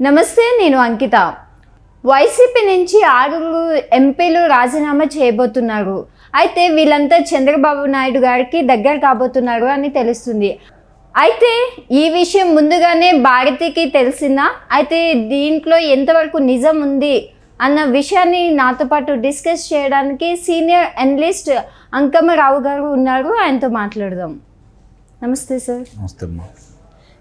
నమస్తే నేను అంకిత. వైసీపీ నుంచి ఆరుగురు ఎంపీలు రాజీనామా చేయబోతున్నారు. అయితే వీళ్ళంతా చంద్రబాబు నాయుడు గారికి దగ్గర కాబోతున్నారు అని తెలుస్తుంది. అయితే ఈ విషయం ముందుగానే భారతికి తెలిసిందా? అయితే దీంట్లో ఎంతవరకు నిజం ఉంది అన్న విషయాన్ని నాతో పాటు డిస్కస్ చేయడానికి సీనియర్ అనలిస్ట్ అంకమ్మరావు గారు ఉన్నారు. ఆయనతో మాట్లాడదాం. నమస్తే సార్. నమస్తే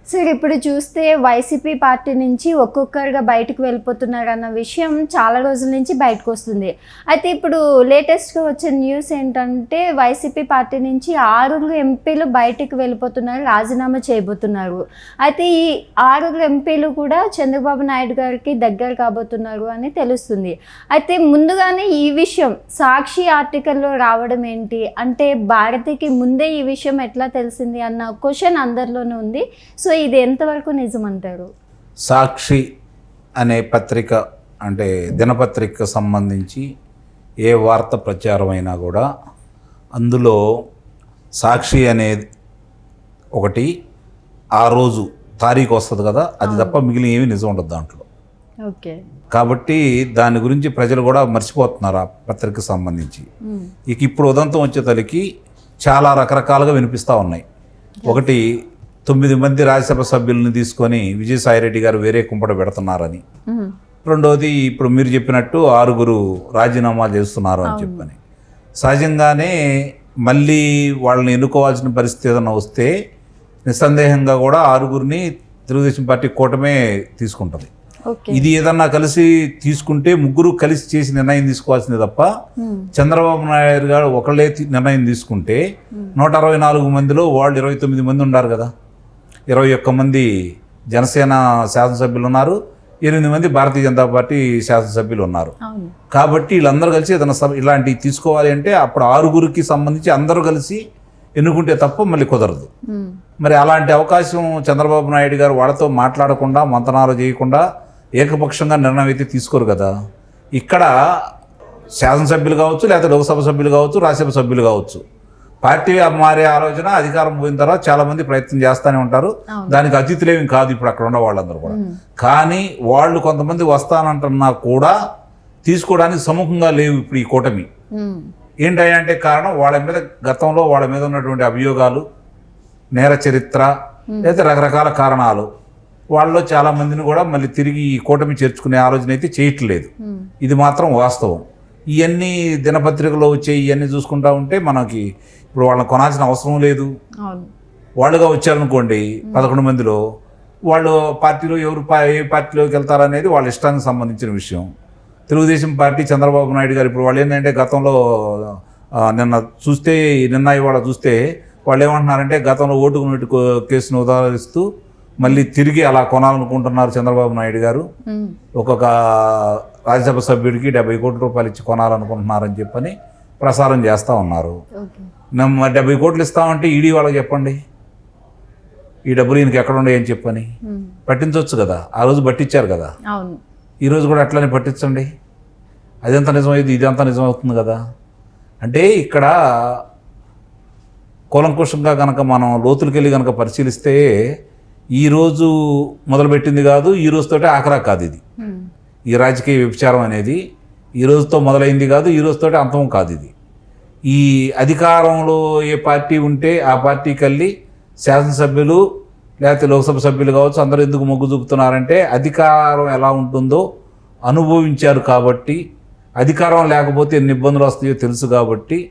సార్ ఇప్పుడు చూస్తే వైసీపీ పార్టీ నుంచి ఒక్కొక్కరుగా బయటకు వెళ్ళిపోతున్నారు అన్న విషయం చాలా రోజుల నుంచి బయటకు వస్తుంది. అయితే ఇప్పుడు లేటెస్ట్గా వచ్చే న్యూస్ ఏంటంటే వైసీపీ పార్టీ నుంచి ఆరుగురు ఎంపీలు బయటకు వెళ్ళిపోతున్నారు రాజీనామా చేయబోతున్నారు. అయితే ఈ ఆరుగురు ఎంపీలు కూడా చంద్రబాబు నాయుడు గారికి దగ్గర కాబోతున్నారు అని తెలుస్తుంది. అయితే ముందుగానే ఈ విషయం సాక్షి ఆర్టికల్లో రావడం ఏంటి? అంటే భారతికి ముందే ఈ విషయం ఎట్లా తెలిసింది అన్న క్వశ్చన్ అందరిలోనూ ఉంది. సో ఇది ఎంతవరకు నిజమంటారు? సాక్షి అనే పత్రిక అంటే దినపత్రికకు సంబంధించి ఏ వార్త ప్రచారం అయినా కూడా అందులో సాక్షి అనేది ఒకటి ఆ రోజు తారీఖు వస్తుంది కదా అది తప్ప మిగిలిన ఏమీ నిజం ఉండదు దాంట్లో. ఓకే. కాబట్టి దాని గురించి ప్రజలు కూడా మర్చిపోతున్నారు ఆ పత్రికకు సంబంధించి. ఇక ఇప్పుడు ఉదంతం వచ్చేతలకి చాలా రకరకాలుగా వినిపిస్తూ ఉన్నాయి. ఒకటి తొమ్మిది మంది రాజ్యసభ సభ్యులను తీసుకొని విజయసాయిరెడ్డి గారు వేరే కుంపట పెడుతున్నారని. రెండవది ఇప్పుడు మీరు చెప్పినట్టు ఆరుగురు రాజీనామా చేస్తున్నారు అని చెప్పని. సహజంగానే మళ్ళీ వాళ్ళని ఎన్నుకోవాల్సిన పరిస్థితి ఏదైనా వస్తే నిస్సందేహంగా కూడా ఆరుగురిని తెలుగుదేశం పార్టీ కూటమే తీసుకుంటుంది. ఇది ఏదన్నా కలిసి తీసుకుంటే ముగ్గురు కలిసి చేసి నిర్ణయం తీసుకోవాల్సిందే తప్ప చంద్రబాబు నాయుడు గారు ఒకళ్ళే నిర్ణయం తీసుకుంటే నూట అరవై నాలుగు మందిలో వాళ్ళు ఇరవై తొమ్మిది మంది ఉన్నారు కదా. ఇరవై ఒక్క మంది జనసేన శాసనసభ్యులు ఉన్నారు ఎనిమిది మంది భారతీయ జనతా పార్టీ శాసనసభ్యులు ఉన్నారు. కాబట్టి వీళ్ళందరూ కలిసి ఏదైనా సభ ఇలాంటివి తీసుకోవాలి అంటే అప్పుడు ఆరుగురికి సంబంధించి అందరూ కలిసి ఎన్నుకుంటే తప్ప మళ్ళీ కుదరదు. మరి అలాంటి అవకాశం చంద్రబాబు నాయుడు గారు వాళ్ళతో మాట్లాడకుండా మంతనాలు చేయకుండా ఏకపక్షంగా నిర్ణయం అయితే తీసుకోరు కదా. ఇక్కడ శాసనసభ్యులు కావచ్చు లేకపోతే లోక్సభ సభ్యులు కావచ్చు రాజ్యసభ సభ్యులు కావచ్చు. పార్టీ మారే ఆలోచన అధికారం పోయిన తర్వాత చాలా మంది ప్రయత్నం చేస్తూనే ఉంటారు. దానికి అతిథులేమి కాదు ఇప్పుడు అక్కడ ఉన్న వాళ్ళందరూ కూడా. కానీ వాళ్ళు కొంతమంది వస్తానంటున్నా కూడా తీసుకోవడానికి సముఖంగా లేవు ఇప్పుడు ఈ కూటమి. ఏంటంటే కారణం వాళ్ళ మీద గతంలో వాళ్ళ మీద ఉన్నటువంటి అభియోగాలు నేర చరిత్ర లేదా రకరకాల కారణాలు. వాళ్ళలో చాలా మందిని కూడా మళ్ళీ తిరిగి ఈ కూటమి చేర్చుకునే ఆలోచన అయితే చేయట్లేదు. ఇది మాత్రం వాస్తవం. ఇవన్నీ దినపత్రికలో వచ్చే ఇవన్నీ చూసుకుంటా ఉంటే మనకి ఇప్పుడు వాళ్ళని కొనాల్సిన అవసరం లేదు. వాళ్ళుగా వచ్చారనుకోండి పదకొండు మందిలో వాళ్ళు పార్టీలో ఎవరు ఏ పార్టీలోకి వెళ్తారనేది వాళ్ళ ఇష్టానికి సంబంధించిన విషయం. తెలుగుదేశం పార్టీ చంద్రబాబు నాయుడు గారు ఇప్పుడు వాళ్ళు ఏంటంటే గతంలో నిన్న చూస్తే నిన్న ఇవాళ చూస్తే వాళ్ళు ఏమంటున్నారంటే గతంలో ఓటుకు నోటు కేసును ఉదాహరిస్తూ మళ్ళీ తిరిగి అలా కొనాలనుకుంటున్నారు చంద్రబాబు నాయుడు గారు. ఒక్కొక్క రాజ్యసభ సభ్యుడికి డెబ్బై కోట్ల రూపాయలు ఇచ్చి కొనాలనుకుంటున్నారని చెప్పని ప్రసారం చేస్తూ ఉన్నారు. ఓకే మేము డెబ్బై కోట్లు ఇస్తామంటే ఈడీ వాళ్ళకి చెప్పండి. ఈ డబ్బులు ఈయనకి ఎక్కడ ఉండే అని చెప్పని. పట్టించవచ్చు కదా. ఆ రోజు పట్టించారు కదా. అవును. ఈ రోజు కూడా అట్లనే పట్టించండి. అదంతా నిజమైంది ఇదంతా నిజమవుతుంది కదా. అంటే ఇక్కడ కూలంకుషంగా కనుక మనం లోతులకి వెళ్ళి కనుక పరిశీలిస్తే ఈరోజు మొదలుపెట్టింది కాదు ఈ రోజుతోటే ఆఖరా కాదు ఇది. ఈ రాజకీయ వ్యభిచారం అనేది ఈ రోజుతో మొదలైంది కాదు ఈ రోజుతోటే అంతం కాదు ఇది. ఈ అధికారంలో ఏ పార్టీ ఉంటే ఆ పార్టీకి వెళ్ళి శాసనసభ్యులు లేకపోతే లోక్సభ సభ్యులు కావచ్చు అందరూ ఎందుకు మొగ్గు చూపుతున్నారంటే అధికారం ఎలా ఉంటుందో అనుభవించారు కాబట్టి అధికారం లేకపోతే ఎన్ని ఇబ్బందులు వస్తాయో తెలుసు కాబట్టి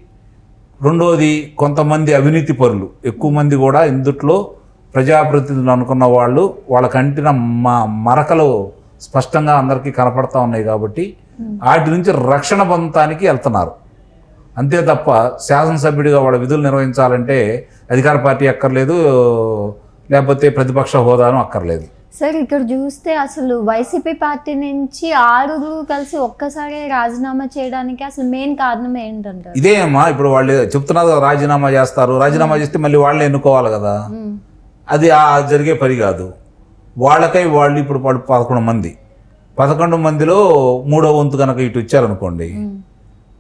రెండోది కొంతమంది అవినీతి పరులు. ఎక్కువ మంది కూడా ఇందుట్లో ప్రజాప్రతినిధులు అనుకున్న వాళ్ళు వాళ్ళ కంటిన మ మరకలు స్పష్టంగా అందరికీ కనపడతా ఉన్నాయి కాబట్టి వాటి నుంచి రక్షణ పొందటానికి వెళ్తున్నారు. అంతే తప్ప శాసనసభ్యుడిగా వాళ్ళ విధులు నిర్వహించాలంటే అధికార పార్టీ అక్కర్లేదు లేకపోతే ప్రతిపక్ష హోదాను అక్కర్లేదు. సార్ ఇక్కడ చూస్తే అసలు వైసీపీ పార్టీ నుంచి ఆరుగురు కలిసి ఒక్కసారి రాజీనామా చేయడానికి అసలు మెయిన్ కారణం ఏంటంటారు? ఇదే అమ్మా ఇప్పుడు వాళ్ళు చెప్తున్నారు కదా, రాజీనామా చేస్తారు. రాజీనామా చేస్తే మళ్ళీ వాళ్ళని ఎన్నుకోవాలి కదా. అది ఆ జరిగే పని కాదు. వాళ్ళకై వాళ్ళు ఇప్పుడు పదకొండు మంది. పదకొండు మందిలో మూడో వంతు కనుక ఇటు ఇచ్చారనుకోండి.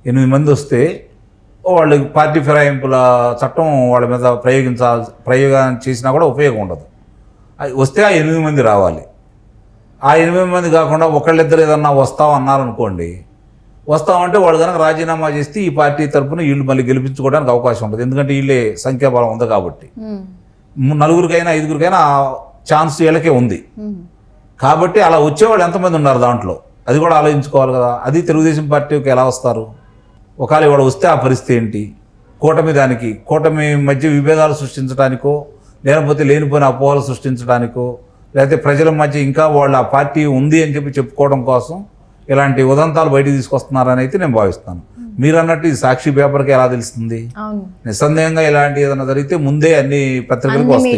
ఎనిమిది మంది వస్తే వాళ్ళు పార్టీ ఫిరాయింపుల చట్టం వాళ్ళ మీద ప్రయోగించాల్ ప్రయోగం చేసినా కూడా ఉపయోగం ఉండదు. అది వస్తే ఆ ఎనిమిది మంది రావాలి. ఆ ఎనిమిది మంది కాకుండా ఒకళ్ళిద్దరు ఏదన్నా వస్తాం అన్నారనుకోండి వస్తామంటే వాళ్ళు కనుక రాజీనామా చేస్తే ఈ పార్టీ తరపున వీళ్ళు మళ్ళీ గెలిపించుకోవడానికి అవకాశం ఉంటుంది ఎందుకంటే వీళ్ళే సంఖ్యాబలం ఉంది కాబట్టి. నలుగురికైనా ఐదుగురికైనా ఛాన్స్ వీళ్ళకే ఉంది. కాబట్టి అలా వచ్చేవాళ్ళు ఎంతమంది ఉన్నారు దాంట్లో? అది కూడా ఆలోచించుకోవాలి కదా. అది తెలుగుదేశం పార్టీకి ఎలా వస్తారు? ఒకవేళ ఇవాళ వస్తే ఆ పరిస్థితి ఏంటి? కూటమి దానికి కూటమి మధ్య విభేదాలు సృష్టించడానికో లేకపోతే లేనిపోయిన అపోహలు సృష్టించడానికో లేకపోతే ప్రజల మధ్య ఇంకా వాళ్ళు ఆ పార్టీ ఉంది అని చెప్పి చెప్పుకోవడం కోసం ఇలాంటి ఉదంతాలు బయటికి తీసుకొస్తున్నారని అయితే నేను భావిస్తాను. మీరు అన్నట్టు ఇది సాక్షి పేపర్కి ఎలా తెలుస్తుంది? నిస్సందేహంగా ఇలాంటి ఏదైనా జరిగితే ముందే అన్ని పత్రికలకు వస్తాయి.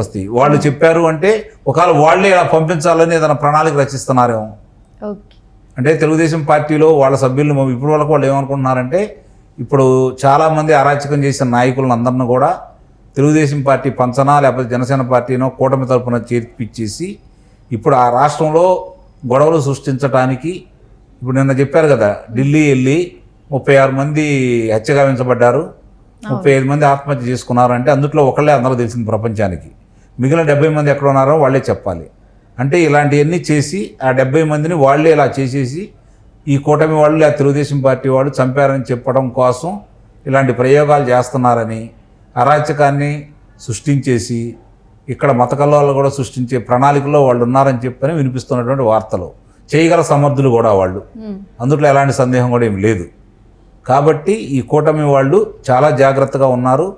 వస్తాయి. వాళ్ళు చెప్పారు అంటే ఒకవేళ వాళ్ళే ఇలా పంపించాలని ఏదైనా ప్రణాళిక రచిస్తున్నారేమో. అంటే తెలుగుదేశం పార్టీలో వాళ్ళ సభ్యులను ఇప్పుడు వరకు వాళ్ళు ఏమనుకుంటున్నారంటే ఇప్పుడు చాలామంది అరాచకం చేసిన నాయకులను అందరిని కూడా తెలుగుదేశం పార్టీ పంచనా లేకపోతే జనసేన పార్టీనో కూటమి తరఫున చేర్పిచ్చేసి ఇప్పుడు ఆ రాష్ట్రంలో గొడవలు సృష్టించడానికి ఇప్పుడు నిన్న చెప్పారు కదా ఢిల్లీ వెళ్ళి ముప్పై ఆరు మంది హత్యగావించబడ్డారు ముప్పై ఐదు మంది ఆత్మహత్య చేసుకున్నారు అంటే అందుట్లో ఒకళ్ళే అందరూ తెలిసింది ప్రపంచానికి. మిగిలిన డెబ్బై మంది ఎక్కడ ఉన్నారో వాళ్ళే చెప్పాలి. అంటే ఇలాంటివన్నీ చేసి ఆ డెబ్బై మందిని వాళ్ళే ఇలా చేసేసి ఈ కూటమి వాళ్ళు లేదా తెలుగుదేశం పార్టీ వాళ్ళు చంపారని చెప్పడం కోసం ఇలాంటి ప్రయోగాలు చేస్తున్నారని అరాచకాన్ని సృష్టించేసి ఇక్కడ మత కల్లోలు కూడా సృష్టించే ప్రణాళికలో వాళ్ళు ఉన్నారని చెప్పని వినిపిస్తున్నటువంటి వార్తలు. చేయగల సమర్థులు కూడా వాళ్ళు. అందులో ఎలాంటి సందేహం కూడా ఏం లేదు. కాబట్టి ఈ కూటమి వాళ్ళు చాలా జాగ్రత్తగా ఉన్నారు.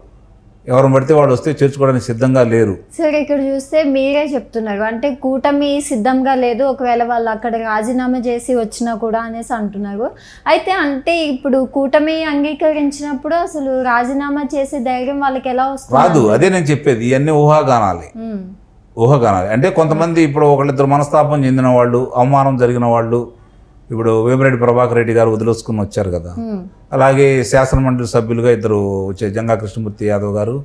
ఎవరు పడితే వాళ్ళు వస్తే చేర్చుకోవడానికి సిద్ధంగా లేరు. సరే ఇక్కడ చూస్తే మీరే చెప్తున్నారు. అంటే కూటమి సిద్ధంగా లేదు ఒకవేళ వాళ్ళు అక్కడ రాజీనామా చేసి వచ్చినా కూడా అనేసి అంటున్నారు. అయితే అంటే ఇప్పుడు కూటమి అంగీకరించినప్పుడు అసలు రాజీనామా చేసే ధైర్యం వాళ్ళకి ఎలా వస్తుంది? రాదు. అదే నేను చెప్పేది. ఇవన్నీ ఊహాగానాలే. ఊహాగానాలే. అంటే కొంతమంది ఇప్పుడు ఒకళ్ళిద్దరు మనస్తాపం చెందిన వాళ్ళు అవమానం జరిగిన వాళ్ళు ఇప్పుడు వేమిరెడ్డి ప్రభాకర్ రెడ్డి గారు వదిలేసుకుని వచ్చారు కదా. అలాగే శాసనమండలి సభ్యులుగా ఇద్దరు వచ్చే జంగా కృష్ణమూర్తి యాదవ్ గారు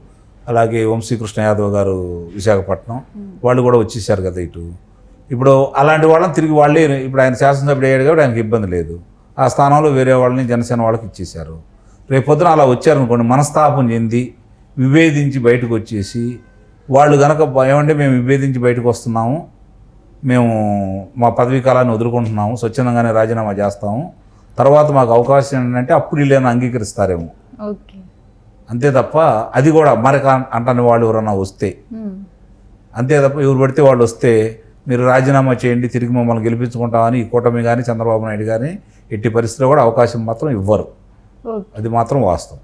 అలాగే వంశీకృష్ణ యాదవ్ గారు విశాఖపట్నం వాళ్ళు కూడా వచ్చేసారు కదా ఇటు. ఇప్పుడు అలాంటి వాళ్ళని తిరిగి వాళ్ళే ఇప్పుడు ఆయన శాసనసభ్యుడు అయ్యాడు కాబట్టి ఆయనకి ఇబ్బంది లేదు. ఆ స్థానంలో వేరే వాళ్ళని జనసేన వాళ్ళకి ఇచ్చేశారు. రేపొద్దున అలా వచ్చారనుకోండి మనస్తాపం చెంది విభేదించి బయటకు వచ్చేసి వాళ్ళు కనుక ఏమంటే మేము విభేదించి బయటకు వస్తున్నాము మేము మా పదవీ కాలాన్ని వదులుకుంటున్నాము స్వచ్ఛందంగానే రాజీనామా చేస్తాము తర్వాత మాకు అవకాశం ఏంటంటే అప్పుడు వీళ్ళని అంగీకరిస్తారేమో. అంతే తప్ప అది కూడా మరి అంటని వాళ్ళు ఎవరన్నా వస్తే అంతే తప్ప ఎవరు పడితే వాళ్ళు వస్తే మీరు రాజీనామా చేయండి తిరిగి మమ్మల్ని గెలిపించుకుంటామని ఈ కూటమి కానీ చంద్రబాబు నాయుడు కానీ ఎట్టి పరిస్థితిలో కూడా అవకాశం మాత్రం ఇవ్వరు. అది మాత్రం వాస్తవం.